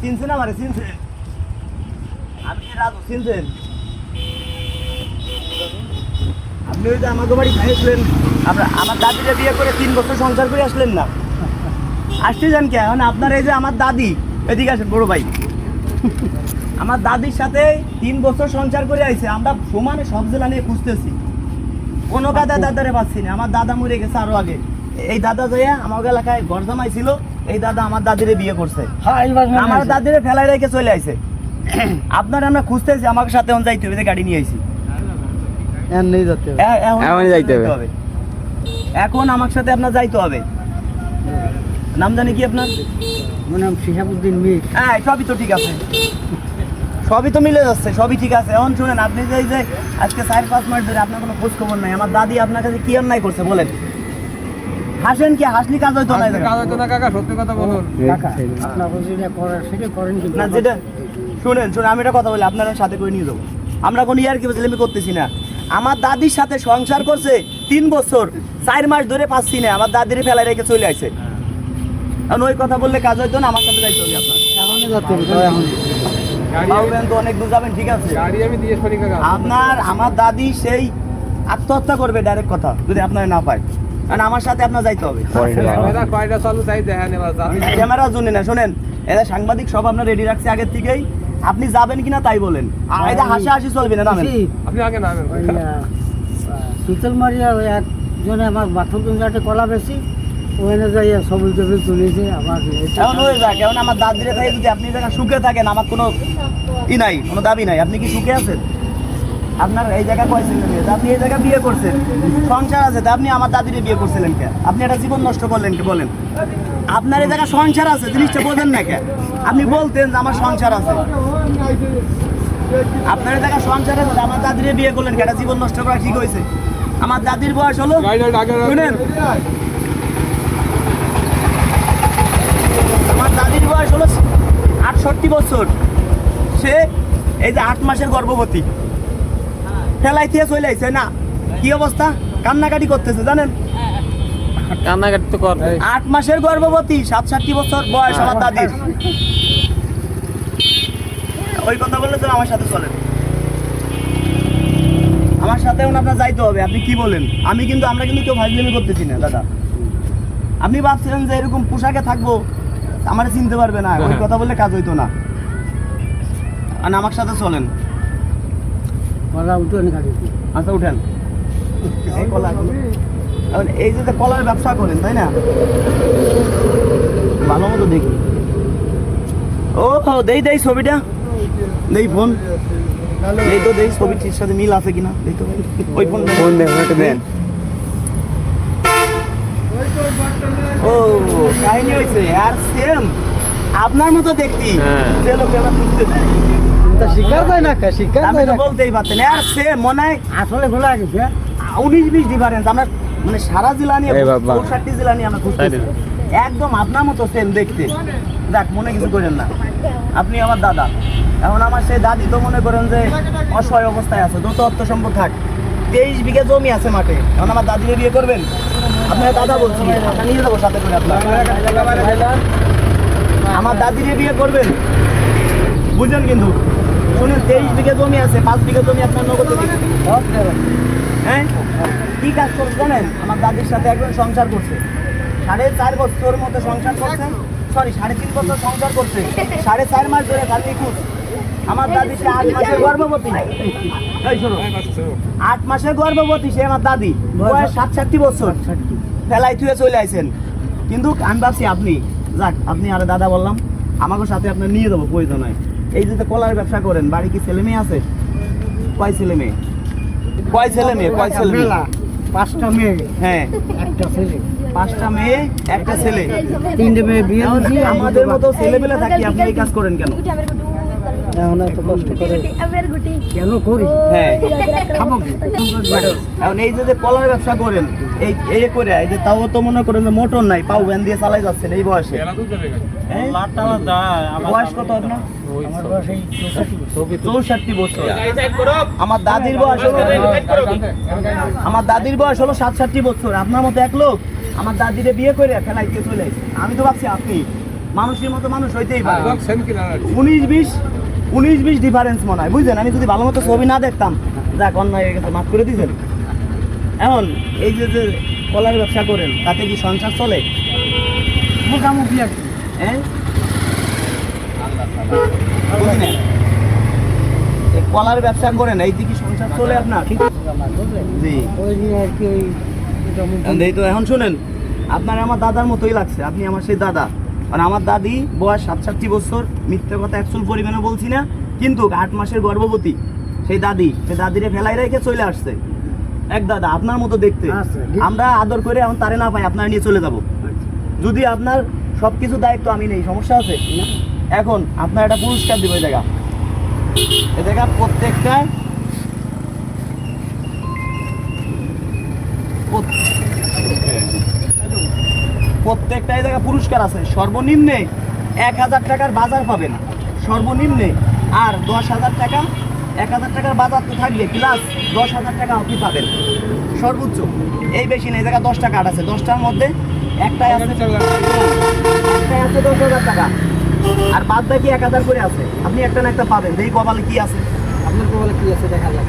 চিনছেন আমারে চিনছেন? আমি রাজু চিনছেন? আপনি ওই যে আমাকে বাড়ি খাইয়েছিলেন আমরা আমার বিয়ে করে তিন বছর সংসার করে আসলেন না। আসতে যান কে? এখন আপনার এই যে আমার দাদি এদিকে আসেন বড় ভাই। আমার দাদির সাথে তিন বছর সংসার করে আইছে আমরা সমানে সব জেলা নিয়ে খুঁজতেছি। কোনো কাদা দাদারে পাচ্ছি না। আমার দাদা মরে গেছে আরও আগে। এই দাদা যাইয়া আমার এলাকায় ঘর জামাই ছিল এই দাদা আমার দাদিরে বিয়ে করছে। হ্যাঁ এইবার আমার দাদিরে ফেলাই রেখে চলে আইছে। আপনার আমরা খুঁজতেছি আমার সাথে এখন যাইতে হবে গাড়ি নিয়ে আইছি। আর নেই যেতে হবে। এ- এখন যাইতে হবে। এখন আমার সাথে আপনার যাইতে হবে। নাম জানি কি আপনার? শিহাবুদ্দিন মির। হ্যাঁ সবই তো ঠিক আছে। সবই তো মিলে যাচ্ছে সবই ঠিক আছে। এখন শুনেন আপনি যে যে আজকে চার পাঁচ মাস ধরে আপনার কোনো খোঁজ খবর নাই। আমার দাদি আপনার কাছে কি অন্যায় করছে বলেন। হাসেন কি? হাসলি কাজ হইতো না এই জায়গায়? কাকা সত্যি কথা বলুন। কাকা। আপনার যেটা করার সেটা করেন কিন্তু না যেটা শুনেন শুনেন আমি এটা কথা বলি আপনারা সাথে করে নিয়ে যাব? আমরা কোনো ইয়ার কি আমি করতেছি না। আমার দাদির সাথে সংসার করছে তিন বছর চার মাস ধরে পাচ্ছি না আমার দাদির ফেলায় রেখে চলে আসছে। কারণ ওই কথা বললে কাজ হইতো না আমার সাথে যাইতে হবে আপনার। এখনই যেতে হবে এখন অনেক দূর যাবেন ঠিক আছে। গাড়ি আমি দিয়ে সরি কাকা। আপনার আমার দাদি সেই আত্মহত্যা করবে ডাইরেক্ট কথা যদি আপনার না পায়। কারণ আমার সাথে আপনার যাইতে হবে। কয়টা? চালু তাই দেখেন এবার ক্যামেরার জন্য না শোনেন এরা সাংবাদিক সব আপনার রেডি রাখছে আগের থেকেই। আপনি যাবেন কিনা তাই বলেন। এটা হাসি হাসি চলবে না নামেন। আপনি আগে নামেন। ওই মারিয়া ওই একজনে আমার বাথরুম ঘাটে কলা বেশি ওখানে যাই সবুজ টবুজ তুলেছে আবার এখন হয়ে যাক এখন আমার দাদিরে থাকে যদি আপনি সুখে থাকেন আমার কোনো ই নাই কোনো দাবি নাই। আপনি কি সুখে আছেন? আপনার এই জায়গা কয়েছেন আপনি এই জায়গা বিয়ে করছেন। সংসার আছে তা আপনি আমার দাদিরে বিয়ে করছিলেন কে? আপনি একটা জীবন নষ্ট করলেন কে বলেন। আপনার এই জায়গা সংসার আছে জিনিসটা বোঝেন না কে? আপনি বলতেন যে আমার সংসার আছে। আপনার এই জায়গা সংসার আছে আমার দাদিরে বিয়ে করলেন কে? একটা জীবন নষ্ট করা ঠিক হয়েছে। আমার দাদির বয়স হলো শুনেন। আমার দাদির বয়স হলো আটষট্টি বছর। সে এই যে আট মাসের গর্ভবতী। ফেলাই দিয়ে চলে আইছে না? কি অবস্থা? কান্নাকাটি করতেছে জানেন? কান্নাকাটি তো কর আট মাসের গর্ভবতী সাতষট্টি বছর বয়স আমার দাদির। ওই কথা বললে তো আমার সাথে চলেন আমার সাথে আপনার যাইতে হবে আপনি কি বলেন? আমি কিন্তু আমরা কিন্তু কেউ ভাইজলামি করতেছি না দাদা। আপনি ভাবছিলেন যে এরকম পোশাকে থাকব আমার চিনতে পারবে না ওই কথা বললে কাজ হইতো না। আর আমার সাথে চলেন। কলা উঠোন গাড়ি আচ্ছা উঠেন। এই কলা এই যে কলার ব্যবসা করেন তাই না? ভালো মতো দেখি। ও দেই দেই ছবিটা। দেই ফোন। এই তো দেই ছবিটির সাথে মিল আছে কিনা? দেই তো। ওই ফোন ফোন দেন ও কাহিনী হয়েছে আর সেম আপনার মতো দেখতি। হ্যাঁ। শিকার যায় না কা? শিকার আমি যায় না বলতেই পারতেন আর সেম মনে হয় আসলে খোলা গেছে। উনিশ বিশ ডিফারেন্স আমরা মানে সারা জেলা নিয়ে চৌষট্টি জেলা নিয়ে আমরা খুঁজতেছি একদম আপনার মতো সেম দেখতে। যাক মনে কিছু করেন না। আপনি আমার দাদা। এখন আমার সেই দাদি তো মনে করেন যে অসহায় অবস্থায় আছে। যত অর্থ সম্পদ থাক। তেইশ বিঘা জমি আছে মাঠে। এখন আমার দাদিকে বিয়ে করবেন? আপনার দাদা বলছি আমরা নিয়ে যাব সাথে করে আপনার। আমার দাদিকে বিয়ে করবেন? বুঝলেন কিন্তু? শুনেন তেইশ বিঘা জমি আছে পাঁচ বিঘা জমি আপনার নগদ হ্যাঁ? কি কাজ করছে জানেন? আমার দাদির সাথে একজন সংসার করছে। সাড়ে চার বছর মতো সংসার করছে সরি সাড়ে তিন বছর সংসার করছে। সাড়ে চার মাস ধরে খালি নিখুঁজ আমার দাদি সে আট মাসের গর্ভবতী। এই শোনো। আট মাসের গর্ভবতী সে আমার দাদি। বয়স সাতষট্টি বছর। ফেলাই থুয়ে চলে আইছেন। কিন্তু আমি ভাবছি আপনি যাক আপনি আরে দাদা বললাম আমাকে সাথে আপনার নিয়ে যাব প্রয়োজন। হয় এই যে কলার ব্যবসা করেন বাড়ি কি ছেলে মেয়ে আছে? কয় ছেলে মেয়ে? কয় ছেলে মেয়ে? কয় ছেলে মেয়ে? পাঁচটা মেয়ে। হ্যাঁ। একটা ছেলে। পাঁচটা মেয়ে একটা ছেলে। তিনটে মেয়ে বিয়ে আমাদের মতো ছেলেমেলে থাকি আপনি এই কাজ করেন কেন? এখন এত কষ্ট করে কেন করি? হ্যাঁ। এখন এই যে যে কলার ব্যবসা করেন এই এই করে এই যে তাও তো মনে করেন যে মোটর নাই পাও ভ্যান দিয়ে চালাই যাচ্ছেন এই বয়সে। হ্যাঁ? বয়স কত আপনার? আমার চৌষট্টি বছর। আমার দাদির বয়স হলো আমার দাদির বয়স হলো সাতষট্টি বছর। আপনার মতো এক লোক আমার দাদিরে বিয়ে করে ফেলাইতে চলে। আমি তো ভাবছি আপনি মানুষের মতো মানুষ হইতেই পারে উনিশ বিশ উনিশ বিশ ডিফারেন্স মনে হয় বুঝলেন? আমি যদি ভালো মতো ছবি না দেখতাম যাক অন্যায় গেছে মাফ করে দিয়েছেন এখন এই যে যে কলার ব্যবসা করেন তাতে কি সংসার চলে? মোটামুটি আর কি। হ্যাঁ? কলার ব্যবসা করেন এই দিকে সংসার চলে আপনার? জি। ওই নিয়ে আর কি ওই মোটামুটি। এই তো এখন শুনেন আপনার আমার দাদার মতোই লাগছে আপনি আমার সেই দাদা। মানে আমার দাদি বয়স সাতষট্টি বছর মিথ্যে কথা একচুল পরিমাণে বলছি না কিন্তু আট মাসের গর্ভবতী সেই দাদি সেই দাদিরে ফেলাই রেখে চলে আসছে। এক দাদা আপনার মতো দেখতে। আচ্ছা। আমরা আদর করে এখন তারে না পাই আপনার নিয়ে চলে যাব। যদি আপনার সব কিছু দায়িত্ব আমি নেই সমস্যা আছে? এখন আপনার একটা পুরস্কার দিব এই জায়গা। এ জায়গা প্রত্যেকটা প্রত্যেকটা এই জায়গা পুরস্কার আছে। সর্বনিম্নে এক হাজার টাকার বাজার পাবেন সর্বনিম্নে আর দশ হাজার টাকা এক হাজার টাকার বাজার তো থাকবে প্লাস দশ হাজার টাকা আপনি পাবেন। সর্বোচ্চ। এই বেশি নেই এই জায়গা দশটা কার্ড আছে। দশটার মধ্যে একটাই আছে একটাই আছে দশ হাজার টাকা। আর বাদ বাকি এক হাজার করে আছে। আপনি একটা না একটা পাবেন। দেখি কপালে কি আছে। আপনার কপালে কি আছে দেখা যাক।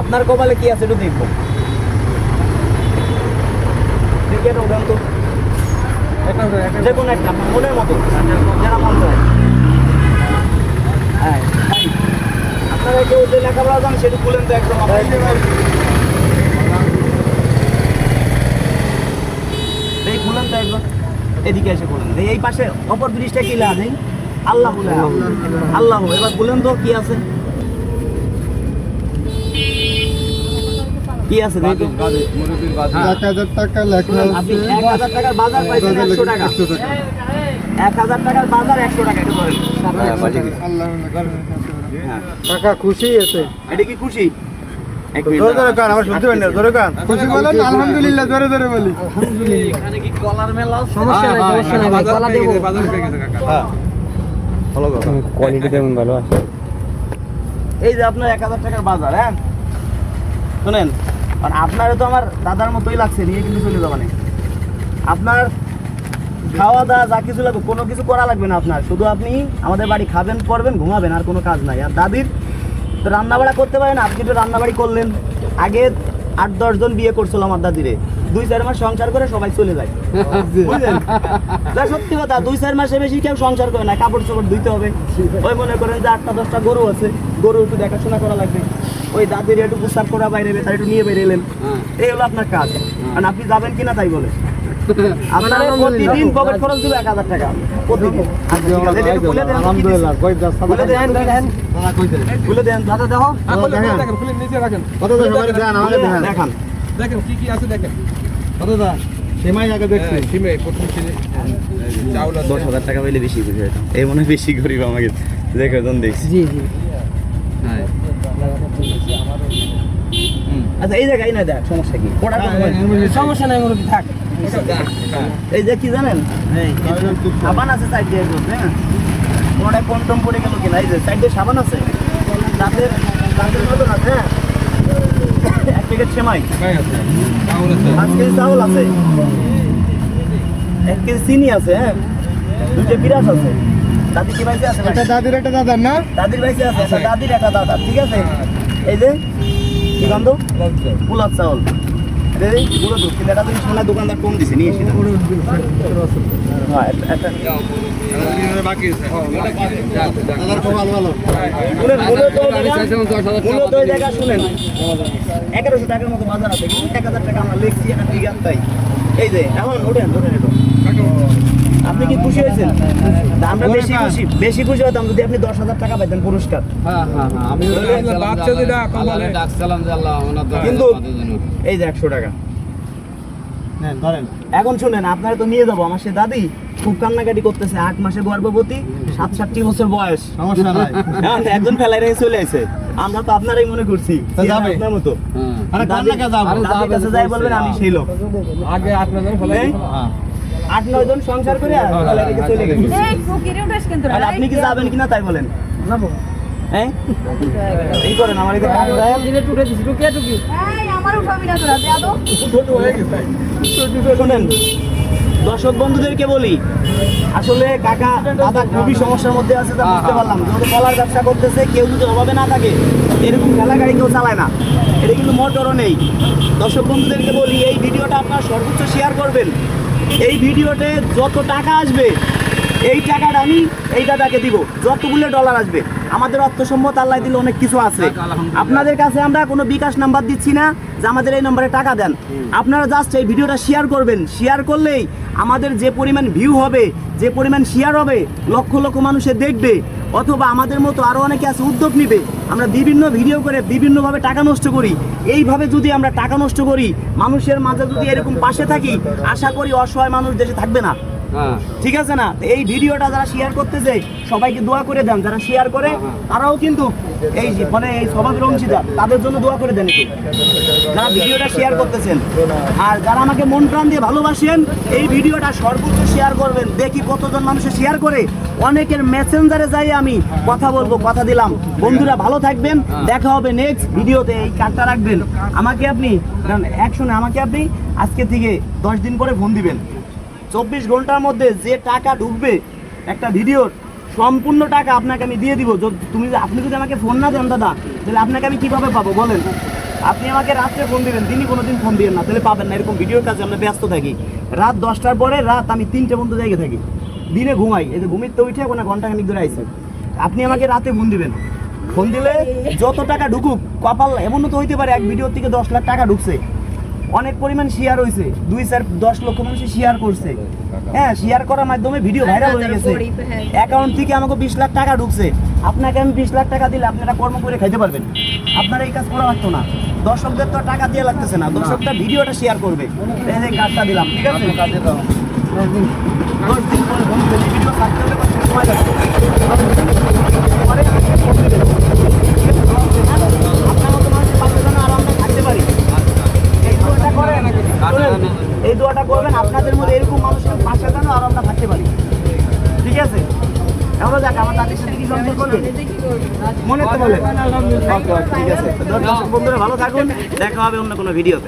আপনার কপালে কি আছে একটু দেখব। দেখে তো। যে কোনো একটা মনের মতো যারা মন চায়। হ্যাঁ তাই। আপনারা কেউ যে লেখাপড়া জান সেটা খুলেন তো একদম এই খুলেন একদম, এদিকে এসে খুলেন এই- পাশে অপর ব্রিজটা কি লাগে আল্লাহ। আল্লাহ। এবার বলেন তো কি আছে? কি আছে দেখি এক হাজার টাকা লেখা আপনি এক হাজার টাকার বাজার পাইছেন একশো টাকা। এক হাজার টাকার বাজার একশো টাকা একটু ধরেন আল্লাহ টাকা খুশি আছে। এটা কি খুশি? জোরে জোরে গান আমার শুনতে পারেন জোরে গান খুশি বলেন আলহামদুলিল্লাহ জোরে জোরে বলি। সমস্যা নাই সমস্যা নাই। কলা দেবো। বাজার পেয়ে গেছে কাকা। কোয়ালিটি তেমন ভালো আছে? এই যে আপনার এক হাজার টাকার বাজার হ্যাঁ? শোনেন আর আপনারও তো আমার দাদার মতোই লাগছে নিয়ে কিন্তু চলে যাবেন আপনার খাওয়া দাওয়া যা কিছু লাগবে কোনো কিছু করা লাগবে না আপনার। শুধু আপনি আমাদের বাড়ি খাবেন পড়বেন ঘুমাবেন আর কোনো কাজ নাই। আর দাদির তো রান্নাবাড়া করতে পারেন আপনি তো রান্নাবাড়ি করলেন। আগে আট দশজন বিয়ে করছিল আমার দাদিরে। দুই চার মাস সংসার করে সবাই চলে যায়। বুঝলেন? না সত্যি কথা দুই চার মাসে বেশি কেউ সংসার করে না কাপড় চোপড় ধুইতে হবে। ওই মনে করেন যে আটটা দশটা গরু আছে গরু একটু দেখাশোনা করা লাগবে। ওই দাদির একটু প্রস্তাব করা বাইরে তার একটু নিয়ে বেরিয়ে এলেন। এই হলো আপনার কাজ। আর আপনি যাবেন কিনা তাই বলে। আপনার প্রতিদিন পকেট খরচ দেবে এক হাজার টাকা। প্রতিদিন। আচ্ছা, দেন দাদা দেখো। খুলে নিচে রাখেন। কত দাস আমারে দেন আমারে দেন দেখান। দেখেন। কি কি আছে দেখেন। কত সেমাই আগে দেখছি। হ্যাঁ, সিমে প্রথম সিমে চাউল দশ হাজার টাকা পেলে বেশি বুঝে এই মনে হয় বেশি গরিব আমাকে। দেখো দেখছি। জি জি। আচ্ছা এই জায়গায় না দেখ সমস্যা কি? সমস্যা নাই মুরব্বী থাক। এই যে কি জানেন? সাবান আছে সাইড দিয়ে হ্যাঁ? ওটা কন্টম পড়ে গেল কিনা? এই যে সাইড দিয়ে সাবান আছে? তাদের তাদের হ্যাঁ? এক প্যাকেট সেমাই। পাঁচ কেজি চাউল আছে। এক কেজি চিনি আছে হ্যাঁ? দুইটা বিরাট আছে। দাদি কি বাইসে আছে? একটা দাদির একটা দাদার না? দাদির বাইসে আছে একটা দাদির একটা দাদা ঠিক আছে? এই যে কি গন্ধ? পোলাপ চাউল। এটা দোকানদার কম দিছে নিয়ে এসে হ্যাঁ এগারোশো টাকার মতো বাজার আছে এক হাজার টাকা আমরা লিখছি একটা তাই। এই যে এখন ওঠেন একটু আপনি কি খুশি হয়েছেন? আমরা বেশি খুশি বেশি খুশি হতাম যদি আপনি দশ হাজার টাকা পাইতেন পুরস্কার। হ্যাঁ হ্যাঁ হ্যাঁ কিন্তু এই যে একশো টাকা। এখন শুনেন আপনারা তো নিয়ে যাব। আমার সে দাদি খুব কান্নাকাটি করতেছে আট মাসের গর্ভবতী সাত ষাটটি বছর বয়স। সমস্যা নাই। একজন ফেলাই রেখে চলে আসে আমরা তো আপনারাই মনে করছি আপনার মতো। আরে দাদি- কান্না কে যাব? দাদির কাছে যাই বলবেন আমি সেই লোক। আগে আট হ্যাঁ। আট নয় জন সংসার করে চলে গেছে। উঠাস কিন্তু আর আপনি কি যাবেন কিনা তাই বলেন। যাব। হ্যাঁ? এই করেন আমার এদিকে হাত দেন। দিনে টুকে দিছি টুকে টুকি। এই আমার উঠাবি না তোরা দেয়া তো। শুনেন। দর্শক বন্ধুদেরকে বলি আসলে কাকা দাদা খুবই সমস্যার মধ্যে আছে তা বুঝতে পারলাম। যেহেতু কলার ব্যবসা করতেছে কেউ যদি অভাবে না থাকে এরকম ঠেলা গাড়ি কেউ চালায় না। এটা কিন্তু মোটরও নেই। দর্শক বন্ধুদেরকে বলি এই ভিডিওটা আপনার সর্বোচ্চ শেয়ার করবেন। এই ভিডিওতে যত টাকা আসবে এই টাকাটা আমি এই দাদাকে দিব। যতগুলো ডলার আসবে আমাদের অর্থ সম্পদ আল্লাহ দিলে অনেক কিছু আছে। আপনাদের কাছে আমরা কোনো বিকাশ নাম্বার দিচ্ছি না যে আমাদের এই নম্বরে টাকা দেন। আপনারা জাস্ট এই ভিডিওটা শেয়ার করবেন। শেয়ার করলেই আমাদের যে পরিমাণ ভিউ হবে যে পরিমাণ শেয়ার হবে লক্ষ লক্ষ মানুষে দেখবে অথবা আমাদের মতো আরও অনেকে আছে উদ্যোগ নিবে। আমরা বিভিন্ন ভিডিও করে বিভিন্নভাবে টাকা নষ্ট করি। এইভাবে যদি আমরা টাকা নষ্ট করি মানুষের মাঝে যদি এরকম পাশে থাকি আশা করি অসহায় মানুষ দেশে থাকবে না। ঠিক আছে না? এই ভিডিওটা যারা শেয়ার করতেছে সবাইকে দোয়া করে দেন। যারা শেয়ার করে তারাও কিন্তু এই মানে এই সমাজের অংশীদার তাদের জন্য দোয়া করে দেন যারা ভিডিওটা শেয়ার করতেছেন আর যারা আমাকে মন প্রাণ দিয়ে ভালোবাসেন এই ভিডিওটা সর্বোচ্চ শেয়ার করবেন। দেখি কতজন মানুষে শেয়ার করে। অনেকের মেসেঞ্জারে যাই আমি কথা বলব কথা দিলাম। বন্ধুরা ভালো থাকবেন। দেখা হবে নেক্সট ভিডিওতে। এই কার্ডটা রাখবেন। আমাকে আপনি একশনে আমাকে আপনি আজকে থেকে দশ দিন পরে ফোন দিবেন। চব্বিশ ঘণ্টার মধ্যে যে টাকা ঢুকবে একটা ভিডিওর, সম্পূর্ণ টাকা আপনাকে আমি দিয়ে দিব। তুমি, আপনি যদি আমাকে ফোন না দেন দাদা, তাহলে আপনাকে আমি কীভাবে পাবো বলেন? আপনি আমাকে রাত্রে ফোন দিবেন, দিনই কোনো দিন ফোন দিবেন না, তাহলে পাবেন না, এরকম ভিডিওর কাজে আমরা ব্যস্ত থাকি। রাত দশটার পরে রাত আমি তিনটে পর্যন্ত জায়গায় থাকি। দিনে ঘুমাই, এই যে ঘুমিতে উঠে কোনো ঘণ্টা খানিক ধরে আইসে আপনি আমাকে রাতে ফোন দিবেন। ফোন দিলে যত টাকা ঢুকুক, কপাল এমনও তো হইতে পারে, এক ভিডিও থেকে দশ লাখ টাকা ঢুকছে। অনেক পরিমাণ শেয়ার হয়েছে দুই চার দশ লক্ষ মানুষ শেয়ার করছে। হ্যাঁ শেয়ার করার মাধ্যমে ভিডিও ভাইরাল হয়ে গেছে। অ্যাকাউন্ট থেকে আমাকে বিশ লাখ টাকা ঢুকছে। আপনাকে আমি বিশ লাখ টাকা দিলে আপনারা কর্ম করে খাইতে পারবেন। আপনারা এই কাজ করা লাগতো না। দর্শকদের তো আর টাকা দিয়ে লাগতেছে না। দর্শকটা ভিডিওটা শেয়ার করবে। কাজটা দিলাম ঠিক আছে? দশ দিন পরে ভিডিও হবে অন্য কোনো ভিডিওতে।